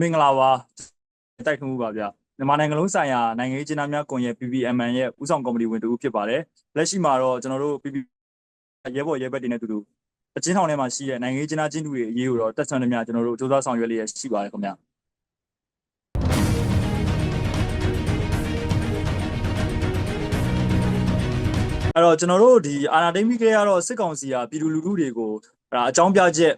မင်္ဂလာပါတိုက်ထွန်းမှုပါဗျမြန်မာနိုင်ငံလုံးဆိုင်ရာနိုင်ငံရေးကျင်းသားများကွန်ရက် PPMN ရဲ့ဦးဆောင်ကော်မတီဝင်တူဖြစ်ပါတယ်လက်ရှိမှာတော့ကျွန်တော်တို့ PP ရဲဘော်ရဲဘက်တွေနဲ့တူတူအချင်းထောင်ထဲမှာရှိတဲ့နိုင်ငံရေးကျင်းသားချင်းတူတွေအရေးကိုတော့တက်ဆွမ်းသမျှကျွန်တော်တို့စူးစမ်းဆောင်ရွက်လျက်ရှိပါတယ်ခင်ဗျအဲ့တော့ကျွန်တော်တို့ဒီအာနာဒိမိကလေးကတော့စစ်ကောင်စီကပြည်သူလူထုတွေကိုအကြောင်းပြချက်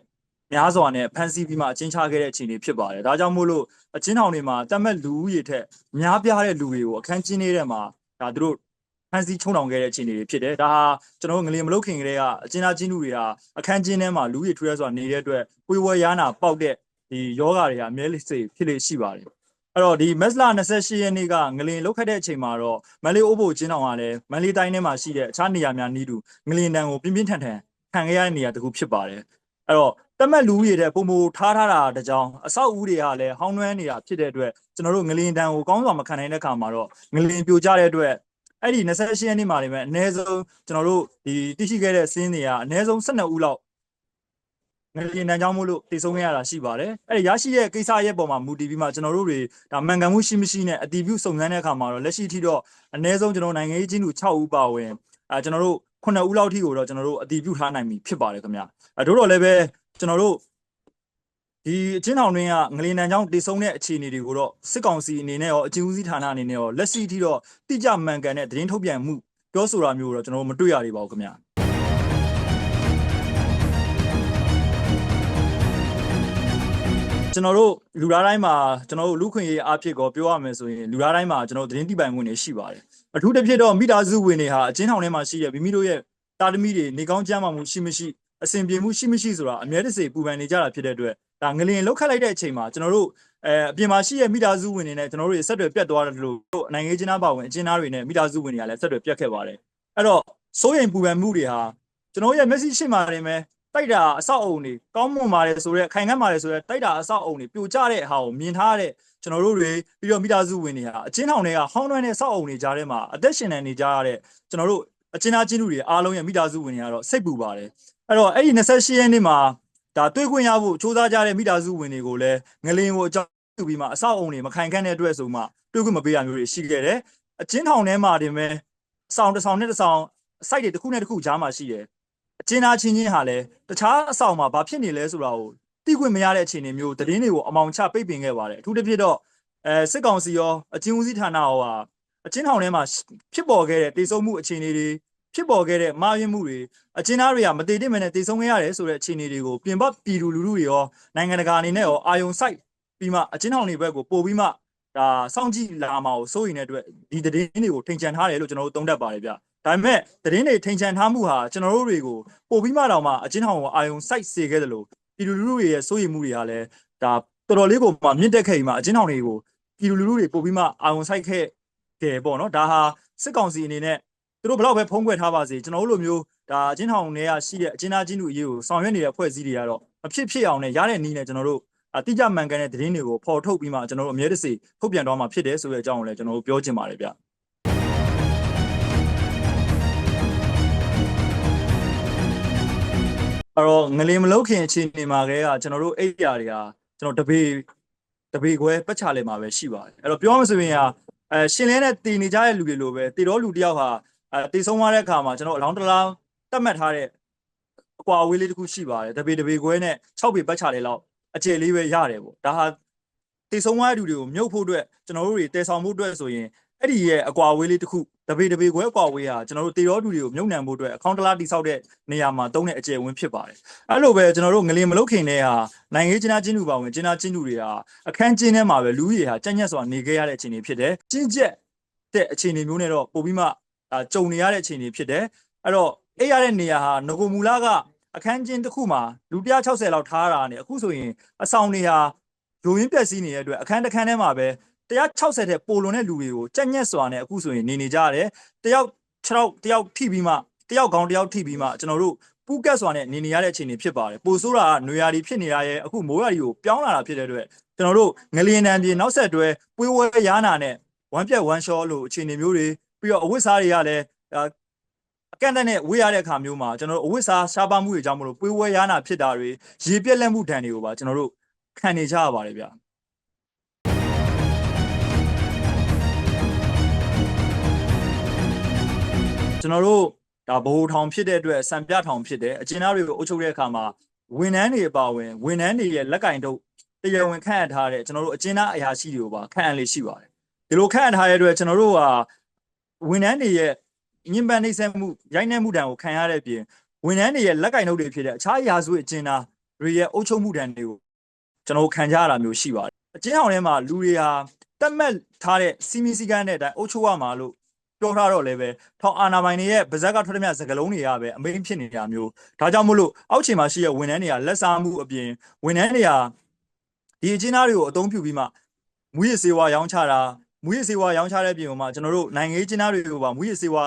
များစွာနဲ့ဖန်ဆီးပြီးမှအချင်းချခဲ့တဲ့အခြေအနေဖြစ်ပါတယ်။ဒါကြောင့်မို့လို့အချင်းထောင်တွေမှာတက်မဲ့လူဦးရေထက်များပြားတဲ့လူတွေကိုအခန်းကျင်းနေတဲ့မှာဒါသူတို့ဖန်ဆီးချုံတောင်ခဲ့တဲ့အခြေအနေတွေဖြစ်တယ်။ဒါဟာကျွန်တော်တို့ငလျင်မလုတ်ခင်ကလေးကအချင်းသားချင်းလူတွေဟာအခန်းကျင်းထဲမှာလူကြီးထွေးစွာနေတဲ့အတွက်ပွေဝဲရနာပေါက်တဲ့ဒီယောဂတွေဟာအမြဲစိဖြစ်လေရှိပါတယ်။အဲ့တော့ဒီမက်စလာ28ရက်နေ့ကငလင်လုတ်ခတ်တဲ့အချိန်မှာတော့မန်လေးအိုးဘိုကျင်းတောင်ကလည်းမန်လေးတိုင်းထဲမှာရှိတဲ့အခြားနေရာများနီးတူငလင်တန်ကိုပြင်းပြင်းထန်ထန်ခံခဲ့ရတဲ့နေရာတစ်ခုဖြစ်ပါတယ်။ အဲ့တော့တက်မက်လူကြီးတဲ့ပုံမူထားထားတာတကြောင်အဆောက်အဦတွေကလည်းဟောင်းနှွမ်းနေတာဖြစ်တဲ့အတွက်ကျွန်တော်တို့ငလင်တန်ကိုကောင်းစွာမခံနိုင်တဲ့ခါမှာတော့ငလင်ပြိုကျတဲ့အတွက်အဲ့ဒီ28ရက်နေ့မှာနေမဲ့အနည်းဆုံးကျွန်တော်တို့ဒီသိရှိခဲ့တဲ့စင်းတွေကအနည်းဆုံး12ဦးလောက်ငလျင်တန်းကြောင်းမို့လို့တည်ဆုံးခဲ့ရတာရှိပါတယ်အဲ့ဒီရရှိတဲ့ကိစ္စရဲ့ပုံမှာမူတည်ပြီးမှကျွန်တော်တို့တွေဒါမှန်ကန်မှုရှိမရှိနဲ့အတီးပြုစုံစမ်းတဲ့အခါမှာတော့လက်ရှိထိတော့အနည်းဆုံးကျွန်တော်နိုင်ငံရေးချင်းသူ6ဦးပါဝင်အဲကျွန်တော်တို့ 9ဦးလောက်ထိကိုတော့ကျွန်တော်တို့အတီးပြုထားနိုင်ပြီဖြစ်ပါတယ်ခင်ဗျအဲတို့တော့လည်းပဲကျွန်တော်တို့ဒီအချင်းထောင်တွင်းကငလင်တန်ချောင်းတည်ဆုံတဲ့အခြေအနေတွေကိုတော့စစ်ကောင်စီအနေနဲ့ရောအချင်းဦးစီးဌာနအနေနဲ့ရောလက်ရှိထိတော့တိကျမှန်ကန်တဲ့သတင်းထုတ်ပြန်မှုပြောဆိုတာမျိုးတော့ကျွန်တော်တို့မတွေ့ရသေးပါဘူးခင်ဗျာကျွန်တော်တို့လူသားတိုင်းမှာကျွန်တော်တို့လူခွင့်ရေးအဖြစ်ကိုပြောရမယ်ဆိုရင်လူသားတိုင်းမှာကျွန်တော်သတင်းတိပိုင်ခွင့်တွေရှိပါတယ် အထူးသဖြင့်တော့မိသားစုဝင်တွေဟာအချင်းထောင်ထဲမှာရှိတဲ့မိမိတို့ရဲ့တာသမီတွေနေကောင်းကြမ်းမှမှုရှိမရှိအဆင်ပြေမှုရှိမရှိဆိုတာအမြဲတစေပူပန်နေကြတာဖြစ်တဲ့အတွက်ဒါငလင်လောက်ခတ်လိုက်တဲ့အချိန်မှာကျွန်တော်တို့အဲအပြင်မှာရှိတဲ့မိသားစုဝင်တွေနဲ့ကျွန်တော်တို့ဆက်တွေပြတ်သွားတယ်လို့နိုင်ငံရေးကျင်းသားပါဝင်အကျဉ်းသားတွေနဲ့မိသားစုဝင်တွေကလည်းဆက်တွေပြတ်ခဲ့ပါတယ်အဲ့တော့စိုးရိမ်ပူပန်မှုတွေဟာကျွန်တော်ရဲ့မျက်စိရှေ့မှာနေမယ်တိုက်တာအဆောက်အုံတွေကောင်းမွန်ပါတယ်ဆိုတော့ခိုင်ခန့်ပါတယ်ဆိုတော့တိုက်တာအဆောက်အုံတွေပြိုကျတဲ့ဟာကိုမြင်ထားတဲ့ ကျွန်တော်တို့တွေပြီးတော့မိသားစုဝင်တွေဟာအချင်းထောင်တွေကဟောင်းနှွမ်းတဲ့ဆောက်အုံတွေကြားထဲမှာအသက်ရှင်နေကြရတဲ့ကျွန်တော်တို့အချင်းသားချင်းလူတွေအားလုံးရဲ့မိသားစုဝင်တွေကတော့စိတ်ပူပါတယ်အဲ့တော့အဲ့ဒီ28ရက်နေ့မှာဒါတွေ့ခွင့်ရဖို့စူးစမ်းကြတဲ့မိသားစုဝင်တွေကိုလည်းငလင်ကိုအကြောင်းပြုပြီးမှအဆောက်အုံတွေမခိုင်ခန့်တဲ့အတွက်ဆိုမှတွေ့ခွင့်မပေးရမျိုးတွေရှိခဲ့တယ်အချင်းထောင်ထဲမှာတင်ပဲအဆောင်တစ်ဆောင်နဲ့တစ်ဆောင် site တွေတစ်ခုနဲ့တစ်ခုကြားမှာရှိတယ်အချင်းသားချင်းချင်းဟာလည်းတခြားအဆောင်မှာဘာဖြစ်နေလဲဆိုတာကို သိခွင့်မရတဲ့အခြေအနေမျိုးသတင်းတွေကိုအမောင်ချပိတ်ပင်ခဲ့ပါတယ်အထူးသဖြင့်တော့အဲစစ်ကောင်စီရောအချင်းဦးစီးဌာနရောဟာအချင်းထောင်ထဲမှာဖြစ်ပေါ်ခဲ့တဲ့တိတ်ဆုံမှုအခြေအနေတွေဖြစ်ပေါ်ခဲ့တဲ့မှားယွင်းမှုတွေအကျဉ်းသားတွေကမတည်တင့်မနဲ့တည်ဆုံးခဲ့ရတယ်ဆိုတဲ့အခြေအနေတွေကိုပြင်ပပြည်သူလူထုတွေရောနိုင်ငံတကာအနေနဲ့ရောအာယုံစိုက်ပြီးမှအကျဉ်းထောင်တွေဘက်ကိုပို့ပြီးမှဒါစောင့်ကြည့်လာမှာကိုစိုးရိမ်တဲ့အတွက်ဒီသတင်းတွေကိုထိန်ချန်ထားတယ်လို့ကျွန်တော်တို့သုံးသပ်ပါတယ်ဗျဒါပေမဲ့သတင်းတွေထိန်ချန်ထားမှုဟာကျွန်တော်တို့တွေကိုပို့ပြီးမှတော့မှအကျဉ်းထောင်ကိုအာယုံစိုက်စေခဲ့တယ်လို့ ပြည်သူလူထုတွေရဲ့စိုးရိမ်မှုတွေဟာလည်းဒါတော်တော်လေးကိုမှမြင့်တက်ခဲ့ပြီးမှအကျဉ်းထောင်တွေကိုပြည်သူလူထုတွေပို့ပြီးမှအာယုံစိုက်ခဲ့တယ်ပေါ့နော်ဒါဟာစစ်ကောင်စီအနေနဲ့သူတို့ဘလောက်ပဲဖုံးကွယ်ထားပါစေကျွန်တော်တို့လိုမျိုးဒါအချင်းထောင်တွေကရှိတဲ့အချင်းသားချင်းတို့အရေးကိုဆောင်ရွက်နေတဲ့ဖွဲ့စည်းတွေကတော့အဖြစ်ဖြစ်အောင်နဲ့ရတဲ့နည်းနဲ့ကျွန်တော်တို့အတိအကျမှန်ကန်တဲ့သတင်းတွေကိုဖော်ထုတ်ပြီးမှကျွန်တော်တို့အမြဲတစေထုတ်ပြန်တော့မှာဖြစ်တယ်ဆိုတဲ့အကြောင်းကိုလည်းကျွန်တော်တို့ပြောချင်ပါတယ်ဗျ အဲ့တော့ငလင်မလုတ်ခင်အခြေအနေမှာကလေးကကျွန်တော်တို့အိတ်ရာတွေကကျွန်တော်တပေတပေခွဲပတ်ချလဲမှာပဲရှိပါတယ်အဲ့တော့ပြောမှဆိုရင်ဟာအဲရှင်လဲနဲ့တည်နေကြတဲ့လူတွေလိုပဲတည်တော်လူတယောက်ဟာအဲတည်ဆုံးသွားတဲ့အခါမှာကျွန်တော်အလောင်းတလောင်းတတ်မှတ်ထားတဲ့အကွာအဝေးလေးတစ်ခုရှိပါတယ်တပေတပေခွဲနဲ့6ပေပတ်ချလေးလောက်အကျယ်လေးပဲရတယ်ပေါ့ဒါဟာတည်ဆုံးသွားတဲ့လူတွေကိုမြုပ်ဖို့အတွက်ကျွန်တော်တို့တွေတည်ဆောင်ဖို့အတွက်ဆိုရင် အဲ့ဒီရဲ့အကွာအဝေးလေးတစ်ခုတပေတပေခွဲအကွာအဝေးဟာကျွန်တော်တို့တည်တော်လူတွေကိုမြုပ်နှံဖို့အတွက်အကောင့်တလားတိဆောက်တဲ့နေရာမှာတုံးတဲ့အကျယ်ဝင်းဖြစ်ပါတယ်အဲ့လိုပဲကျွန်တော်တို့ငလင်မလုတ်ခင်တဲ့ဟာနိုင်ငံရေးကျင်းသားချင်းလူပါဝင်ကျင်းသားချင်းလူတွေဟာအခန်းကျင်းထဲမှာပဲလူကြီးဟာကြက်ညက်စွာနေခဲ့ရတဲ့အခြေအနေဖြစ်တယ်ကျင်းကျက်တဲ့အခြေအနေမျိုးနဲ့တော့ပို့ပြီးမှကြုံနေရတဲ့အခြေအနေဖြစ်တယ်အဲ့တော့အဲ့ရတဲ့နေရာဟာငကိုမူလာကအခန်းကျင်းတစ်ခုမှာလူ160လောက်ထားတာနဲ့အခုဆိုရင်အဆောင်တွေဟာလူရင်းပျက်စီးနေတဲ့အတွက်အခန်းတစ်ခန်းထဲမှာပဲ 160တဲ့ပိုလွန်တဲ့လူတွေကိုကြက်ညက်စွာနဲ့အခုဆိုရင်နေနေကြရတယ်တယောက်6ယောက်တယောက်ထိပြီးမှတယောက်ကောင်းတယောက်ထိပြီးမှကျွန်တော်တို့ပူးကတ်စွာနဲ့နေနေရတဲ့အခြေအနေဖြစ်ပါတယ်ပိုဆိုးတာကနွေရာသီဖြစ်နေရရဲ့အခုမိုးရာသီကိုပြောင်းလာတာဖြစ်တဲ့အတွက်ကျွန်တော်တို့ငလျင်တန်ပြေနောက်ဆက်တွဲပွေးဝဲရားနာနဲ့ဝမ်းပြက်ဝမ်းလျှောလို့အခြေအနေမျိုးတွေပြီးတော့အဝတ်စားတွေကလည်းအကန့်အသတ်နဲ့ဝေးရတဲ့အခါမျိုးမှာကျွန်တော်တို့အဝတ်စားရှားပါမှုတွေကြောင့်မလို့ပွေးဝဲရားနာဖြစ်တာတွေရေပြက်လက်မှုဒဏ်တွေကိုပါကျွန်တော်တို့ခံနေကြရပါတယ်ဗျ ကျွန်တော်တို့ဒါဗဟိုထောင်ဖြစ်တဲ့အတွက်စံပြထောင်ဖြစ်တယ်အကျဉ်းသားတွေကိုအုပ်ချုပ်တဲ့အခါမှာဝန်ထမ်းတွေအပါအဝင်ဝန်ထမ်းတွေရဲ့လက်ကင်တို့တရားဝင်ခန့်အပ်ထားတဲ့ကျွန်တော်တို့အကျဉ်းသားအရာရှိတွေကိုပါခန့်အပ်လေးရှိပါတယ်ဒီလိုခန့်အပ်ထားတဲ့အတွက်ကျွန်တော်တို့ဟာဝန်ထမ်းတွေရဲ့ညင်ပန်းနှိမ့်ဆက်မှုရိုက်နှက်မှုတံကိုခံရတဲ့အပြင်ဝန်ထမ်းတွေရဲ့လက်ကင်တို့တွေဖြစ်တဲ့အခြားအရာစုအကျဉ်းသားတွေရဲ့အုပ်ချုပ်မှုတံတွေကိုကျွန်တော်တို့ခံကြရတာမျိုးရှိပါတယ်အကျဉ်းအောင်ထဲမှာလူတွေဟာတက်မှတ်ထားတဲ့စီမီစီကန်းတဲ့အတိုင်းအုပ်ချုပ်ရမှာလို့ ပြောထားတော့လည်းပဲထောင်အာနာပိုင်တွေရဲ့ဗဇက်ကထွက်သမျှစကလုံးတွေကပဲအမိန်ဖြစ်နေတာမျိုးဒါကြောင့်မို့လို့အောက်ခြေမှာရှိတဲ့ဝန်ထမ်းတွေကလက်စားမှုအပြင်ဝန်ထမ်းတွေကဒီအချင်းသားတွေကိုအသုံးပြုပြီးမှမူရစ်စေဝါရောင်းချတာမူရစ်စေဝါရောင်းချတဲ့ပြင်မှာကျွန်တော်တို့နိုင်ငံရေးချင်းသားတွေကိုပါမူရစ်စေဝါ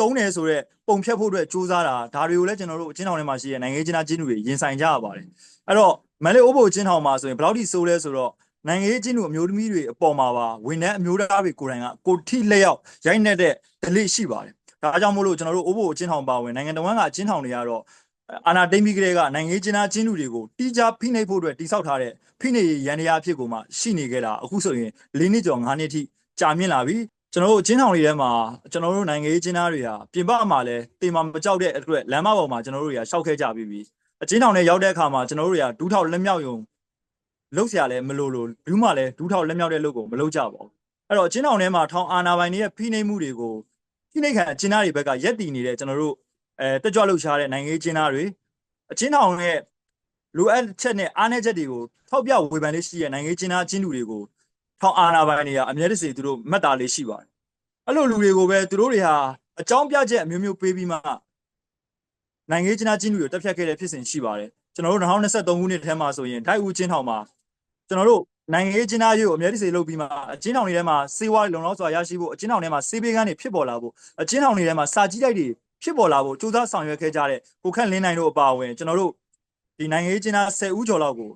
တုံးတယ်ဆိုတော့ပုံဖြတ်ဖို့အတွက်စူးစမ်းတာဒါတွေကိုလည်းကျွန်တော်တို့အချင်းထောင်ထဲမှာရှိတဲ့နိုင်ငံရေးချင်းသားချင်းတွေရင်ဆိုင်ကြရပါတယ်အဲ့တော့မန်လေးအိုးဘိုအချင်းထောင်မှာဆိုရင်ဘယ်လောက်ထိဆိုးလဲဆိုတော့ နိုင်ငံရေးချင်းတို့အမျိုးသမီးတွေအပေါ်မှာပါဝန်ထမ်းအမျိုးသားတွေကိုယ်တိုင်ကကိုထိလက်ရောက်ရိုက်နှက်တဲ့ဒလိရှိပါတယ်။ဒါကြောင့်မို့လို့ကျွန်တော်တို့အိုးဘိုအချင်းထောင်ပါဝင်နိုင်ငံတော်ကအချင်းထောင်တွေကတော့အာနာတိမ့်ပြီးကလေးကနိုင်ငံရေးချင်းသားချင်းလူတွေကိုတီးခြားဖိနှိပ်ဖို့အတွက်တိစောက်ထားတဲ့ဖိနှိပ်ရန်တရားအဖြစ်ကိုမှရှိနေခဲ့တာအခုဆိုရင်၄နှစ်ကျော်၅နှစ်ထိကြာမြင့်လာပြီကျွန်တော်တို့အချင်းထောင်တွေထဲမှာကျွန်တော်တို့နိုင်ငံရေးချင်းသားတွေဟာပြင်ပမှာလည်းတေမာမကြောက်တဲ့အတွက်လမ်းမပေါ်မှာကျွန်တော်တို့တွေကရှောက်ခဲ့ကြပြီးပြီအချင်းထောင်တွေရောက်တဲ့အခါမှာကျွန်တော်တို့တွေကဒူးထောက်လက်မြောက်ယုံ လှုပ်ဆရာလည်းမလိုလိုဘူးမှလည်းဒူးထောက်လက်မြောက်တဲ့လုပ်ကိုမလုပ်ကြပါဘူးအဲ့တော့ကျင်းအောင်ထဲမှာထောင်အာနာပိုင်တွေရဲ့ဖိနှိပ်မှုတွေကိုဖိနှိပ်ခံကျင်းသားတွေဘက်ကရက်တည်နေတဲ့ကျွန်တော်တို့အဲတက်ကြွလှုပ်ရှားတဲ့နိုင်ငံရေးကျင်းသားတွေအကျင်းအောင်ရဲ့လိုအပ်ချက်နဲ့အားနည်းချက်တွေကိုထောက်ပြဝေဖန်လေးရှိတဲ့နိုင်ငံရေးကျင်းသားကျင်းသူတွေကိုထောင်အာနာပိုင်တွေကအမြဲတစေသူတို့မှတ်တာလေးရှိပါတယ်အဲ့လိုလူတွေကိုပဲသူတို့တွေဟာအကြောင်းပြချက်အမျိုးမျိုးပေးပြီးမှနိုင်ငံရေးကျင်းသားကျင်းသူတွေတက်ဖြတ်ခဲ့တဲ့ဖြစ်စဉ်ရှိပါတယ်ကျွန်တော်တို့2023ခုနှစ်ထဲမှာဆိုရင်ဒိုက်ဦးချင်းထောင်မှာ ကျွန်တော်တို့နိုင်ငံရေးကျင်းသားရေးကိုအများကြီးစေလုပ်ပြီးမှအချင်းထောင်တွေထဲမှာစေဝါလုံလောက်စွာရရှိဖို့အချင်းထောင်ထဲမှာစေဘေးကန်းတွေဖြစ်ပေါ်လာဖို့အချင်းထောင်တွေထဲမှာစာကြီးတိုက်တွေဖြစ်ပေါ်လာဖို့စူးစမ်းဆောင်ရွက်ခဲ့ကြတဲ့ကိုခန့်လင်းနိုင်တို့အပါအဝင်ကျွန်တော်တို့ဒီနိုင်ငံရေးကျင်းသား10ဦးကျော်လောက်ကို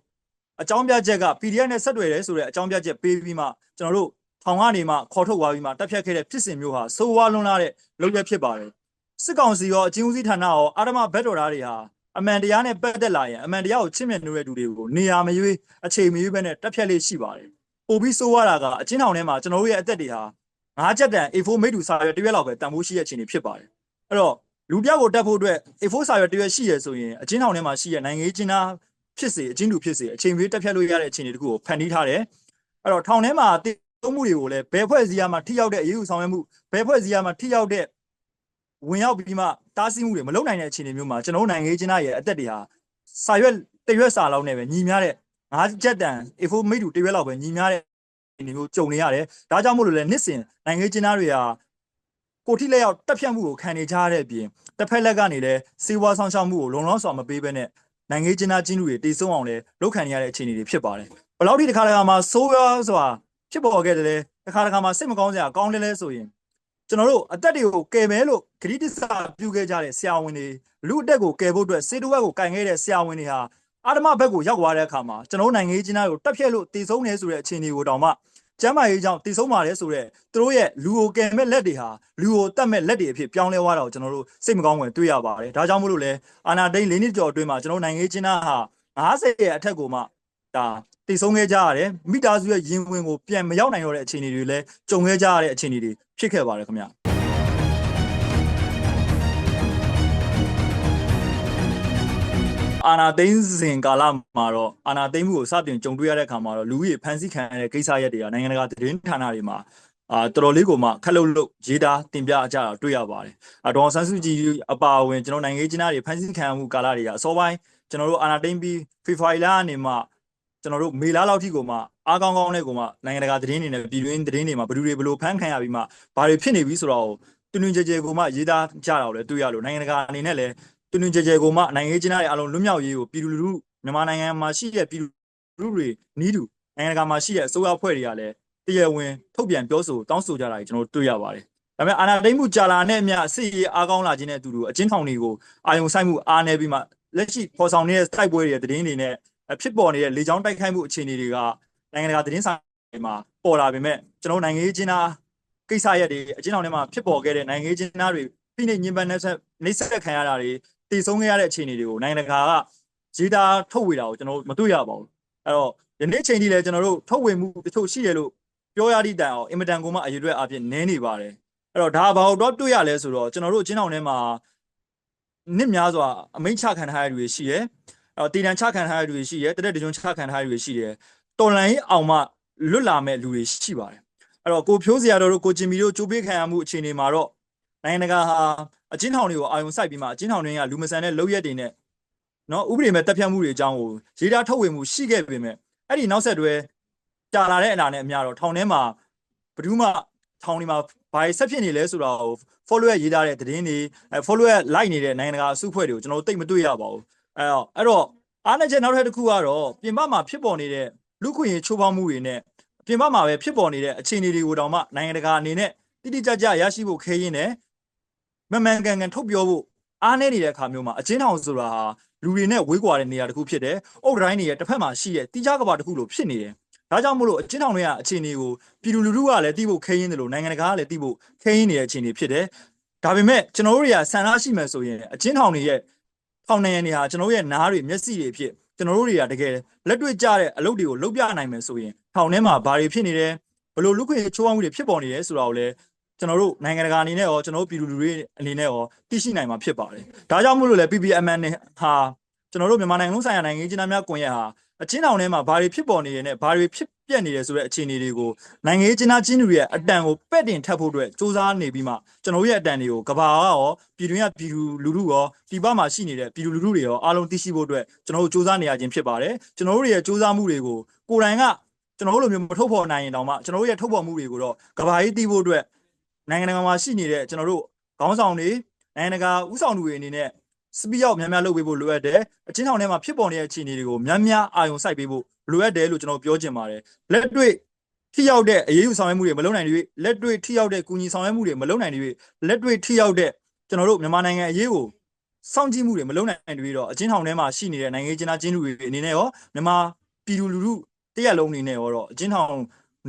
အကြောင်းပြချက်က PDF နဲ့ဆက်တွေ့တယ်ဆိုတဲ့အကြောင်းပြချက်ပေးပြီးမှကျွန်တော်တို့ထောင်ကနေမှခေါ်ထုတ်သွားပြီးမှတပ်ဖြတ်ခဲ့တဲ့ဖြစ်စဉ်မျိုးဟာစိုးဝါလွန်းလာတဲ့လုပ်ရဖြစ်ပါတယ်စစ်ကောင်စီရောအချင်းဦးစီးဌာနရောအာရမဘက်တော်သားတွေဟာ အမှန်တရားနဲ့ပတ်သက်လာရင်အမှန်တရားကိုချစ်မြတ်နိုးတဲ့လူတွေကိုနေရာမရွေးအခြေမရွေးပဲနဲ့တက်ဖြတ်လေးရှိပါတယ်။ပိုပြီးဆိုးရတာကအချင်းထောင်ထဲမှာကျွန်တော်တို့ရဲ့အသက်တွေဟာငါးချက်တန် A4 မိတူစာရွက်တစ်ရွက်လောက်ပဲတန်ဖိုးရှိတဲ့အခြေအနေဖြစ်ပါတယ်။အဲ့တော့လူပြောက်ကိုတက်ဖို့အတွက် A4 စာရွက်တစ်ရွက်ရှိရဆိုရင်အချင်းထောင်ထဲမှာရှိတဲ့နိုင်ငံရေးချင်းသားဖြစ်စေအချင်းလူဖြစ်စေအချိန်ပြေးတက်ဖြတ်လို့ရတဲ့အခြေအနေတခုကိုဖန်တီးထားတယ်။အဲ့တော့ထောင်ထဲမှာတည်သုံးမှုတွေကိုလည်းဘယ်ဖွဲ့စည်းရမှာထိရောက်တဲ့အရေးယူဆောင်ရွက်မှုဘယ်ဖွဲ့စည်းရမှာထိရောက်တဲ့ ဝင်ရောက်ပြီးမှတားဆီးမှုတွေမလုပ်နိုင်တဲ့အခြေအနေမျိုးမှာကျွန်တော်တို့နိုင်ငံရေးချင်းသားရဲ့အသက်တွေဟာစာရွက်တရွက်စာလောက်နဲ့ပဲညီများတဲ့ငါးချက်တန် A4 မိတူတရွက်လောက်ပဲညီများတဲ့အနေမျိုးကြုံနေရတယ်။ဒါကြောင့်မို့လို့လဲနှစ်စဉ်နိုင်ငံရေးချင်းသားတွေဟာကိုထိလက်ရောက်တက်ဖြတ်မှုကိုခံနေကြရတဲ့အပြင်တစ်ဖက်လက်ကနေလည်းစေဝါဆောင်ရှောက်မှုကိုလုံလောက်စွာမပေးဘဲနဲ့နိုင်ငံရေးချင်းသားချင်းလူတွေတည်ဆုံအောင်လဲလုပ်ခံရတဲ့အခြေအနေတွေဖြစ်ပါတယ်။ဘယ်လောက်ထိတစ်ခါတခါမှာဆိုးရွားစွာဖြစ်ပေါ်ခဲ့တယ်လဲတစ်ခါတခါမှာစိတ်မကောင်းစရာကောင်းတယ်လဲဆိုရင် ကျွန်တော်တို့အသက်တွေကိုကယ်မဲလို့ဂရိတစ္ဆာပြုခဲ့ကြတဲ့ဆရာဝန်တွေလူအသက်ကိုကယ်ဖို့အတွက်စေတဝက်ကိုကင်ခဲ့တဲ့ဆရာဝန်တွေဟာအာဓမဘက်ကိုရောက်သွားတဲ့အခါမှာကျွန်တော်တို့နိုင်ငံရေးချင်းသားကိုတက်ဖြတ်လို့တည်ဆုံးနေဆိုတဲ့အခြေအနေကိုတောင်မှကျမ်းမာရေးကြောင့်တည်ဆုံးပါတယ်ဆိုတော့သူတို့ရဲ့လူကိုကယ်မဲ့လက်တွေဟာလူကိုတတ်မဲ့လက်တွေအဖြစ်ပြောင်းလဲသွားတာကိုကျွန်တော်တို့စိတ်မကောင်းဝင်တွေ့ရပါတယ်ဒါကြောင့်မို့လို့လဲအာနာဒိန်၄နှစ်ကျော်အတွင်းမှာကျွန်တော်နိုင်ငံရေးချင်းသားဟာ90ရဲ့အထက်ကိုမှဒါ တည်ဆုံးခဲ့ကြရတယ်မိသားစုရဲ့ရင်ဝင်ကိုပြန်မရောက်နိုင်တော့တဲ့အခြေအနေတွေလည်းကြုံခဲ့ကြရတဲ့အခြေအနေတွေဖြစ်ခဲ့ပါတယ်ခင်ဗျအာနာသိန်းစဉ်ကာလမှာတော့အာနာသိန်းမှုကိုစတင်ကြုံတွေ့ရတဲ့အခါမှာတော့လူကြီးဖန်ဆီးခံရတဲ့ကိစ္စရက်တွေကနိုင်ငံတကာသတင်းဌာနတွေမှာအာတော်တော်လေးကိုမှခက်လုတ်လုတ်ရေးသားတင်ပြကြတာတွေ့ရပါတယ်။အဒေါ်ဆန်းစုကြည်အပါအဝင်ကျွန်တော်နိုင်ငံရေးကျင်းသားတွေဖန်ဆီးခံရမှုကာလတွေကအစောပိုင်းကျွန်တော်တို့အာနာသိန်းပြီးဖေဖော်ဝါရီလကနေမှ ကျွန်တော်တို့မေလာလောက်ထိကိုမှအားကောင်းကောင်းနဲ့ကိုမှနိုင်ငံတကာသတင်းတွေနဲ့ပြည်တွင်းသတင်းတွေမှာဘယ်သူတွေဘယ်လိုဖန်ခံရပြီးမှဘာတွေဖြစ်နေပြီဆိုတော့တွင်တွင်ကြဲကြဲကိုမှရေးသားကြတာကိုလည်းတွေ့ရလို့နိုင်ငံတကာအနေနဲ့လည်းတွင်တွင်ကြဲကြဲကိုမှနိုင်ငံရေးကျင်းသားတွေအလုံးလွတ်မြောက်ရေးကိုပြည်သူလူထုမြန်မာနိုင်ငံမှာရှိတဲ့ပြည်သူလူထုတွေနီးတူနိုင်ငံတကာမှာရှိတဲ့အစိုးရအဖွဲ့တွေကလည်းတရားဝင်ထုတ်ပြန်ပြောဆိုတောင်းဆိုကြတာကြီးကျွန်တော်တို့တွေ့ရပါတယ်။ဒါပေမဲ့အာဏာသိမ်းမှုကြာလာတဲ့အမျှစစ်ရေးအားကောင်းလာခြင်းနဲ့အတူတူအချင်းထောင်တွေကိုအာယုံဆိုင်မှုအားနေပြီးမှလက်ရှိပေါ်ဆောင်နေတဲ့တိုက်ပွဲတွေသတင်းတွေနဲ့ ဖြစ်ပေါ်နေတဲ့လေကြောင်းတိုက်ခိုက်မှုအခြေအနေတွေကနိုင်ငံတကာသတင်းစာတွေမှာပေါ်လာပေမဲ့ကျွန်တော်နိုင်ငံရေးချင်းသားကိစ္စရက်တွေအချင်းအောင်ထဲမှာဖြစ်ပေါ်ခဲ့တဲ့နိုင်ငံရေးချင်းသားတွေဖိနှိပ်ညှဉ်းပန်းနှိပ်စက်နှိပ်စက်ခံရတာတွေတည်ဆုံးခဲ့ရတဲ့အခြေအနေတွေကိုနိုင်ငံတကာကရေးသားထုတ်ဝေတာကိုကျွန်တော်မတွေ့ရပါဘူးအဲ့တော့ယနေ့ချိန်ထိလည်းကျွန်တော်တို့ထုတ်ဝေမှုတချို့ရှိရလို့ပြောရသည့်တိုင်အောင်အင်မတန်ကိုမှအရေးအတွက်အဖြစ်နည်းနေပါတယ်အဲ့တော့ဒါဘာလို့တော့တွေ့ရလဲဆိုတော့ကျွန်တော်တို့အချင်းထောင်ထဲမှာနစ်များစွာအမိန့်ချခံထားရတဲ့လူတွေရှိတယ်အဲ့ တော့တည်တံချခံထားရတဲ့လူတွေရှိတယ်တရက်တကြွချခံထားရတဲ့လူတွေရှိတယ်တော်လန်ရေးအောင်မှလွတ်လာမဲ့လူတွေရှိပါတယ်အဲ့တော့ကိုဖြိုးစရာတော်တို့ကိုကျင်မီတို့ကြိုးပေးခံရမှုအခြေအနေမှာတော့နိုင်ငံတကာဟာအချင်းထောင်တွေကိုအာရုံစိုက်ပြီးမှအချင်းထောင်တွေကလူမဆန်တဲ့လုပ်ရက်တွေနဲ့နော်ဥပဒေမဲ့တပ်ဖြတ်မှုတွေအကြောင်းကိုရေးသားထုတ်ဝေမှုရှိခဲ့ပေမဲ့အဲ့ဒီနောက်ဆက်တွဲကြာလာတဲ့အနာနဲ့အများတော့ထောင်ထဲမှာဘယ်သူမှထောင်တွေမှာဘာဆက်ဖြစ်နေလဲဆိုတာကို follow ရရေးထားတဲ့သတင်းတွေအဲ follow ရ like နေတဲ့နိုင်ငံတကာအစုအဖွဲ့တွေကိုကျွန်တော်တို့တိတ်မတွေ့ရပါဘူး အဲတော့အဲ့တော့အားနည်းချက်နောက်ထပ်တစ်ခုကတော့ပြင်ပမှာဖြစ်ပေါ်နေတဲ့လူခွင့်ရေးချိုးဖောက်မှုတွေနဲ့ပြင်ပမှာပဲဖြစ်ပေါ်နေတဲ့အခြေအနေတွေကိုတောင်မှနိုင်ငံတကာအနေနဲ့တိတိကျကျရရှိဖို့ခဲရင်းနဲ့မမှန်ကန်ကန်ထုတ်ပြောဖို့အားနည်းနေတဲ့အခါမျိုးမှာအချင်းထောင်ဆိုတာဟာလူတွေနဲ့ဝေးကွာတဲ့နေရာတစ်ခုဖြစ်တယ်။အုတ်တိုင်းတွေရဲ့တစ်ဖက်မှာရှိတဲ့တိကျကဘာတစ်ခုလိုဖြစ်နေတယ်။ဒါကြောင့်မို့လို့အချင်းထောင်တွေကအခြေအနေကိုပြည်သူလူထုကလည်းသိဖို့ခဲရင်းတယ်လို့နိုင်ငံတကာကလည်းသိဖို့ခဲရင်းနေတဲ့အခြေအနေဖြစ်တယ်။ဒါပေမဲ့ကျွန်တော်တို့တွေကဆန္ဒရှိမှဆိုရင်အချင်းထောင်တွေရဲ့ ထောင်နေရနေဟာကျွန်တော်တို့ရဲ့နားတွေမျက်စိတွေဖြစ်ကျွန်တော်တို့တွေကတကယ်လက်တွေ့ကြတဲ့အလုပ်တွေကိုလုပ်ပြနိုင်မယ်ဆိုရင်ထောင်ထဲမှာဘာတွေဖြစ်နေတယ်ဘလို့လူခွင့်ချိုးဖောက်မှုတွေဖြစ်ပေါ်နေတယ်ဆိုတာကိုလည်းကျွန်တော်တို့နိုင်ငံတကာအနေနဲ့ရောကျွန်တော်တို့ပြည်သူလူတွေအနေနဲ့ရောသိရှိနိုင်မှာဖြစ်ပါတယ်။ဒါကြောင့်မို့လို့လည်း PPMN နဲ့ဟာကျွန်တော်တို့မြန်မာနိုင်ငံလုံးဆိုင်ရာနိုင်ငံရေးကျင်းသားများကွန်ရက်ဟာ အချင်းတောင်ထဲမှာဘာတွေဖြစ်ပေါ်နေရတဲ့ဘာတွေဖြစ်ပြက်နေတယ်ဆိုတဲ့အခြေအနေတွေကိုနိုင်ငံရေးကျင်းသားချင်းတွေရဲ့အတန်ကိုပဲ့တင်ထပ်ဖို့အတွက်စူးစမ်းနေပြီးမှကျွန်တော်တို့ရဲ့အတန်တွေကိုကဘာရောပြည်တွင်းကပြည်သူလူထုရောပြည်ပမှာရှိနေတဲ့ပြည်သူလူထုတွေရောအားလုံးသိရှိဖို့အတွက်ကျွန်တော်တို့စူးစမ်းနေရခြင်းဖြစ်ပါတယ်ကျွန်တော်တို့ရဲ့စူးစမ်းမှုတွေကိုကိုယ်တိုင်ကကျွန်တော်တို့လိုမျိုးမထုတ်ဖော်နိုင်ရင်တောင်မှကျွန်တော်တို့ရဲ့ထုတ်ဖော်မှုတွေကိုတော့ကဘာကြီးသိဖို့အတွက်နိုင်ငံတကာမှာရှိနေတဲ့ကျွန်တော်တို့ခေါင်းဆောင်တွေနိုင်ငံတကာဥဆောင်သူတွေအနေနဲ့ စပီရောက်များများလုပ်ပေးဖို့လိုအပ်တယ်အချင်းထောင်ထဲမှာဖြစ်ပေါ်နေတဲ့အခြေအနေတွေကိုများများအာရုံစိုက်ပေးဖို့လိုအပ်တယ်လို့ကျွန်တော်ပြောချင်ပါတယ်လက်တွေ့ထိရောက်တဲ့အရေးယူဆောင်ရွက်မှုတွေမလုပ်နိုင်တွေလက်တွေ့ထိရောက်တဲ့ကူညီဆောင်ရွက်မှုတွေမလုပ်နိုင်တွေလက်တွေ့ထိရောက်တဲ့ကျွန်တော်တို့မြန်မာနိုင်ငံအရေးကိုစောင့်ကြည့်မှုတွေမလုပ်နိုင်တွေတော့အချင်းထောင်ထဲမှာရှိနေတဲ့နိုင်ငံရေးကျင်းသားချင်းလူတွေအနေနဲ့ရောမြန်မာပြည်သူလူထုတရက်လုံးအနေနဲ့ရောတော့အချင်းထောင်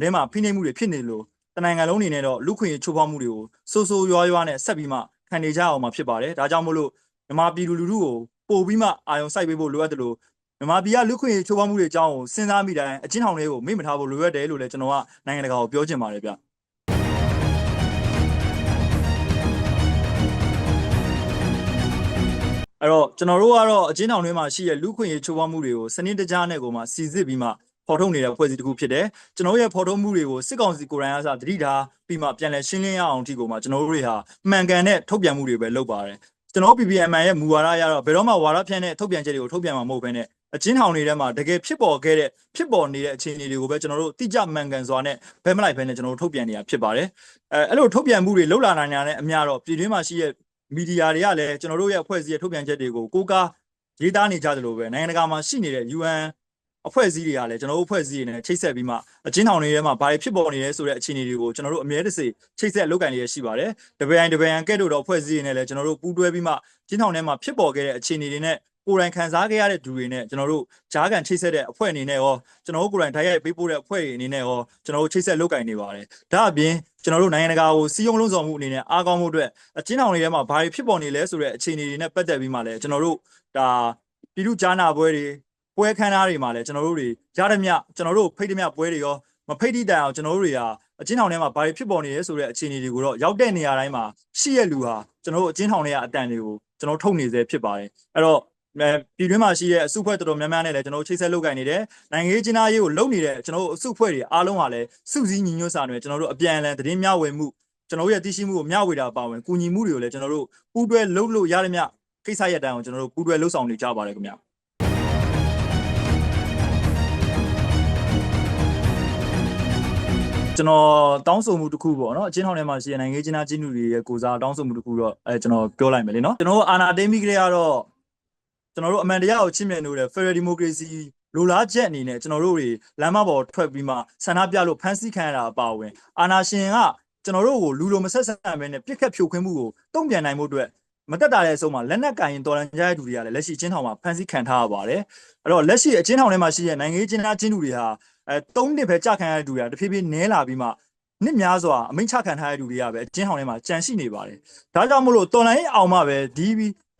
ထဲမှာဖိနှိပ်မှုတွေဖြစ်နေလို့တနိုင်ငံလုံးအနေနဲ့တော့လူခွင့်ရေးချိုးဖောက်မှုတွေကိုစိုးစိုးရွားရွားနဲ့ဆက်ပြီးမှခံနေကြအောင်မှာဖြစ်ပါတယ်ဒါကြောင့်မို့လို့ မြန်မာပြည်သူလူထုကိုပို့ပြီးမှအာရုံစိုက်ပေးဖို့လိုအပ်တယ်လို့မြန်မာပြည်ကလူခွင့်ရေးချိုးဖောက်မှုတွေအကြောင်းကိုစဉ်းစားမိတိုင်းအချင်းထောင်လေးကိုမေ့မထားဖို့လိုအပ်တယ်လို့လည်းကျွန်တော်ကနိုင်ငံတကာကိုပြောချင်ပါတယ်ဗျအဲ့တော့ကျွန်တော်တို့ကတော့အချင်းထောင်ထဲမှာရှိတဲ့လူခွင့်ရေးချိုးဖောက်မှုတွေကိုစနစ်တကျနဲ့ကိုမှစီစစ်ပြီးမှဖော်ထုတ်နေတဲ့ဖွဲ့စည်းတစ်ခုဖြစ်တယ်ကျွန်တော်ရဲ့ဖော်ထုတ်မှုတွေကိုစစ်ကောင်စီကိုယ်တိုင်အားစသတိထားပြီးမှပြန်လည်ရှင်းလင်းရအောင်ဒီကိုမှကျွန်တော်တို့တွေဟာမှန်ကန်တဲ့ထုတ်ပြန်မှုတွေပဲလုပ်ပါတယ် ကျွန်တော် PPM ရဲ့မူဝါဒရတော့ဘယ်တော့မှဝါဒဖြန့်တဲ့ထုတ်ပြန်ချက်တွေကိုထုတ်ပြန်မှာမဟုတ်ဘဲနဲ့အချင်းထောင်တွေထဲမှာတကယ်ဖြစ်ပေါ်ခဲ့တဲ့ဖြစ်ပေါ်နေတဲ့အခြေအနေတွေကိုပဲကျွန်တော်တို့တိကျမှန်ကန်စွာနဲ့ဘယ်မလိုက်ဘဲနဲ့ကျွန်တော်တို့ထုတ်ပြန်နေတာဖြစ်ပါတယ်အဲအဲ့လိုထုတ်ပြန်မှုတွေလှုပ်လာနိုင်တာနဲ့အများတော့ပြည်တွင်းမှာရှိတဲ့မီဒီယာတွေကလည်းကျွန်တော်တို့ရဲ့အဖွဲ့အစည်းရဲ့ထုတ်ပြန်ချက်တွေကိုကိုးကားရေးသားနေကြသလိုပဲနိုင်ငံတကာမှာရှိနေတဲ့ UN အဖွဲ့အစည်းတွေကလည်းကျွန်တော်တို့အဖွဲ့အစည်းတွေနဲ့ချိတ်ဆက်ပြီးမှအချင်းထောင်တွေထဲမှာဘာတွေဖြစ်ပေါ်နေလဲဆိုတဲ့အခြေအနေတွေကိုကျွန်တော်တို့အမြဲတစေချိတ်ဆက်လုပ်ကင်လျက်ရှိပါတယ်။တပန်တပန်ကဲ့တို့တော့အဖွဲ့အစည်းတွေနဲ့လည်းကျွန်တော်တို့ပူးတွဲပြီးမှချင်းထောင်ထဲမှာဖြစ်ပေါ်ခဲ့တဲ့အခြေအနေတွေနဲ့ကိုယ်တိုင်ခံစားခဲ့ရတဲ့သူတွေနဲ့ကျွန်တော်တို့ဂျားကန်ချိတ်ဆက်တဲ့အဖွဲ့အနေနဲ့ရောကျွန်တော်တို့ကိုယ်တိုင်တိုက်ရိုက်ပေးပို့တဲ့အဖွဲ့တွေအနေနဲ့ရောကျွန်တော်တို့ချိတ်ဆက်လုပ်ကင်နေပါတယ်။ဒါအပြင်ကျွန်တော်တို့နိုင်ငံတကာကိုစီးရုံးလုံးဆောင်မှုအနေနဲ့အားကောင်းမှုအတွက်အချင်းထောင်တွေထဲမှာဘာတွေဖြစ်ပေါ်နေလဲဆိုတဲ့အခြေအနေတွေနဲ့ပတ်သက်ပြီးမှလည်းကျွန်တော်တို့ဒါပြည်သူကြားနာပွဲတွေ ပွဲခန်းသားတွေမှာလည်းကျွန်တော်တို့တွေရတဲ့မြကျွန်တော်တို့ဖိတ်တဲ့မြပွဲတွေရောမဖိတ်တိတိုင်အောင်ကျွန်တော်တို့တွေဟာအချင်းထောင်ထဲမှာဘာတွေဖြစ်ပေါ်နေရဲဆိုတဲ့အခြေအနေတွေကိုတော့ရောက်တဲ့နေရာတိုင်းမှာရှိရလူဟာကျွန်တော်တို့အချင်းထောင်တွေကအတန်တွေကိုကျွန်တော်ထုတ်နေစေဖြစ်ပါတယ်အဲ့တော့ပြည်တွင်းမှာရှိတဲ့အစုဖွဲ့တော်တော်များများနဲ့လည်းကျွန်တော်တို့ချိတ်ဆက်လုပ်ကိုင်နေတယ်နိုင်ငံရေးကျင်းသားရေးကိုလုပ်နေတဲ့ကျွန်တော်တို့အစုဖွဲ့တွေအားလုံးဟာလည်းစုစည်းညီညွတ်စာတွေကျွန်တော်တို့အပြန်အလှန်သတင်းမျှဝေမှုကျွန်တော်တို့ရဲ့သိရှိမှုကိုမျှဝေတာပါဝင်ကူညီမှုတွေကိုလည်းကျွန်တော်တို့ပူးတွဲလုပ်လို့ရတဲ့မြကိစ္စရပ်တိုင်းကိုကျွန်တော်တို့ပူးတွဲလှုပ်ဆောင်နေကြပါတယ်ခင်ဗျာ ကျွန်တော်တောင်းဆိုမှုတစ်ခုပေါ့နော်အချင်းထောင်ထဲမှာရှိတဲ့နိုင်ငံချင်းသားချင်းလူတွေရဲ့ကိုစားတောင်းဆိုမှုတစ်ခုတော့အဲကျွန်တော်ပြောလိုက်မယ်လေနော်ကျွန်တော်တို့အာနာသိမ်းပြီးကြတော့ကျွန်တော်တို့အမှန်တရားကိုချစ်မြတ်လို့တဲ့ Federal Democracy လိုလားချက်အနေနဲ့ကျွန်တော်တို့တွေလမ်းမပေါ်ထွက်ပြီးမှဆန္ဒပြလို့ဖမ်းဆီးခံရတာအပါအဝင်အာနာရှင်ကကျွန်တော်တို့ကိုလူလိုမဆက်ဆံဘဲနဲ့ပြစ်ခတ်ဖြိုခွင်းမှုကိုတုံ့ပြန်နိုင်မှုအတွက် မတက်တာတဲ့အဆုံးမှာလက်နက်ကင်ရင်တော်လန်ကြတဲ့လူတွေကလည်းလက်ရှိချင်းထောင်မှာဖမ်းဆီးခံထားရပါတယ်အဲ့တော့လက်ရှိအချင်းထောင်ထဲမှာရှိတဲ့နိုင်ငံရေးချင်းသားချင်းလူတွေဟာအဲ၃နှစ်ပဲကြာခံရတဲ့လူတွေကတဖြည်းဖြည်းနည်းလာပြီးမှနှစ်များစွာအမိန့်ချခံထားတဲ့လူတွေကပဲအချင်းထောင်ထဲမှာကြံရှိနေပါတယ်ဒါကြောင့်မို့လို့တော်လန်ရေးအောင်မှပဲဒီ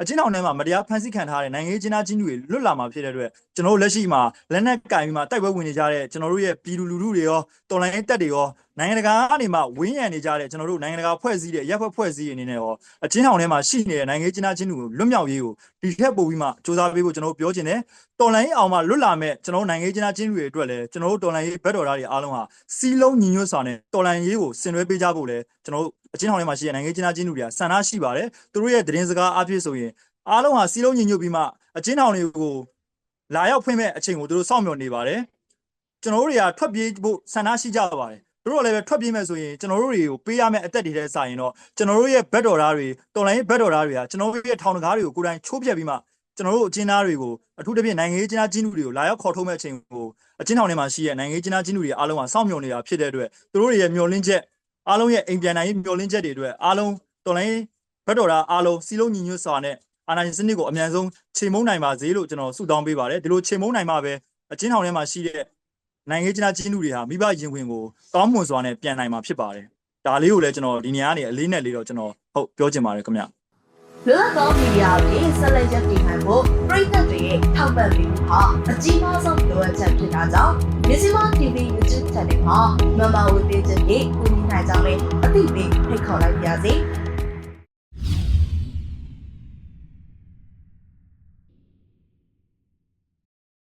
အချင်းထောင်ထဲမှာမတရားဖမ်းဆီးခံထားတဲ့နိုင်ငံရေးချင်းသားချင်းလူတွေလွတ်လာမှာဖြစ်တဲ့အတွက်ကျွန်တော်တို့လက်ရှိမှာလက်နက်ကင်ပြီးမှတိုက်ပွဲဝင်နေကြတဲ့ကျွန်တော်တို့ရဲ့ပြည်သူလူထုတွေရောတော်လိုင်းတပ်တွေရောနိုင်ငံတကာကနေမှဝင်းရံနေကြတဲ့ကျွန်တော်တို့နိုင်ငံတကာဖွဲ့စည်းတဲ့ရပ်ဖွဲ့ဖွဲ့စည်းအနေနဲ့ရောအချင်းထောင်ထဲမှာရှိနေတဲ့နိုင်ငံရေးကျင်းသားချင်းတွေကိုလွတ်မြောက်ရေးကိုဒီထက်ပိုပြီးမှစ조사ပေးဖို့ကျွန်တော်တို့ပြောချင်တယ်တော်လိုင်းအောင်မှလွတ်လာမဲ့ကျွန်တော်တို့နိုင်ငံရေးကျင်းသားချင်းတွေအတွက်လည်းကျွန်တော်တို့တော်လိုင်းရေးဘက်တော်သားတွေအားလုံးဟာစီးလုံးညီညွတ်စွာနဲ့တော်လိုင်းရေးကိုဆင်နွှဲပေးကြဖို့လည်းကျွန်တော်တို့အချင်းထောင်ထဲမှာရှိတဲ့နိုင်ငံရေးကျင်းသားချင်းတွေကဆန္ဒရှိပါတယ်သူတို့ရဲ့သတင်းစကားအဖြစ်ဆိုရင်အားလုံးဟာစီးလုံးညီညွတ်ပြီးမှအချင်းထောင်တွေကို လာရောက်ဖွင့်မဲ့အချိန်ကိုသူတို့စောင့်မျှော်နေပါတယ်ကျွန်တော်တို့တွေကထွက်ပြေးဖို့ဆန္ဒရှိကြပါတယ်သူတို့လည်းပဲထွက်ပြေးမဲ့ဆိုရင်ကျွန်တော်တို့တွေကိုပေးရမယ့်အသက်တွေထဲဆိုင်ရင်တော့ကျွန်တော်တို့ရဲ့ဘက်တော်သားတွေတော်လိုင်းရဲ့ဘက်တော်သားတွေကကျွန်တော်တို့ရဲ့ထောင်တကားတွေကိုကိုယ်တိုင်ချိုးဖျက်ပြီးမှကျွန်တော်တို့အကျဉ်းသားတွေကိုအထူးသဖြင့်နိုင်ငံရေးကျဉ်းသားကျင်းသူတွေကိုလာရောက်ခေါ်ထုတ်မဲ့အချိန်ကိုအကျဉ်းထောင်ထဲမှာရှိတဲ့နိုင်ငံရေးကျဉ်းသားကျင်းသူတွေအားလုံးကစောင့်မျှော်နေတာဖြစ်တဲ့အတွက်သူတို့တွေရဲ့မျှော်လင့်ချက်အားလုံးရဲ့အိမ်ပြန်နိုင်ရေးမျှော်လင့်ချက်တွေအတွက်အားလုံးတော်လိုင်းဘက်တော်သားအားလုံးစီလုံးညီညွတ်စွာနဲ့ အာဏာရှင်စနစ်ကိုအမြန်ဆုံးချိန်မုံနိုင်ပါစေလို့ကျွန်တော်ဆုတောင်းပေးပါတယ်ဒီလိုချိန်မုံနိုင်မှပဲအချင်းထောင်ထဲမှာရှိတဲ့နိုင်ငံရေးကျနာချင်းသူတွေဟာမိဘရင်ဝင်ကိုကောင်းမွန်စွာနဲ့ပြန်နိုင်မှာဖြစ်ပါတယ်ဒါလေးကိုလည်းကျွန်တော်ဒီနေရာကနေအလေးနဲ့လေးတော့ကျွန်တော်ဟုတ်ပြောချင်ပါတယ်ခင်ဗျလွတ်လပ်သောမီဒီယာတွေဆက်လက်ရပ်တည်နိုင်ဖို့ပြည်သက်တွေရဲ့ထောက်ပံ့ပေးမှုဟာအကြီးမားဆုံးလိုအပ်ချက်ဖြစ်တာကြောင့်မြစီမ TV YouTube Channel မှာမမဝေပေးခြင်းဖြင့်ကူညီနိုင်ကြောင်းလည်းအသိပေးဖိတ်ခေါ်လိုက်ပါရစေ။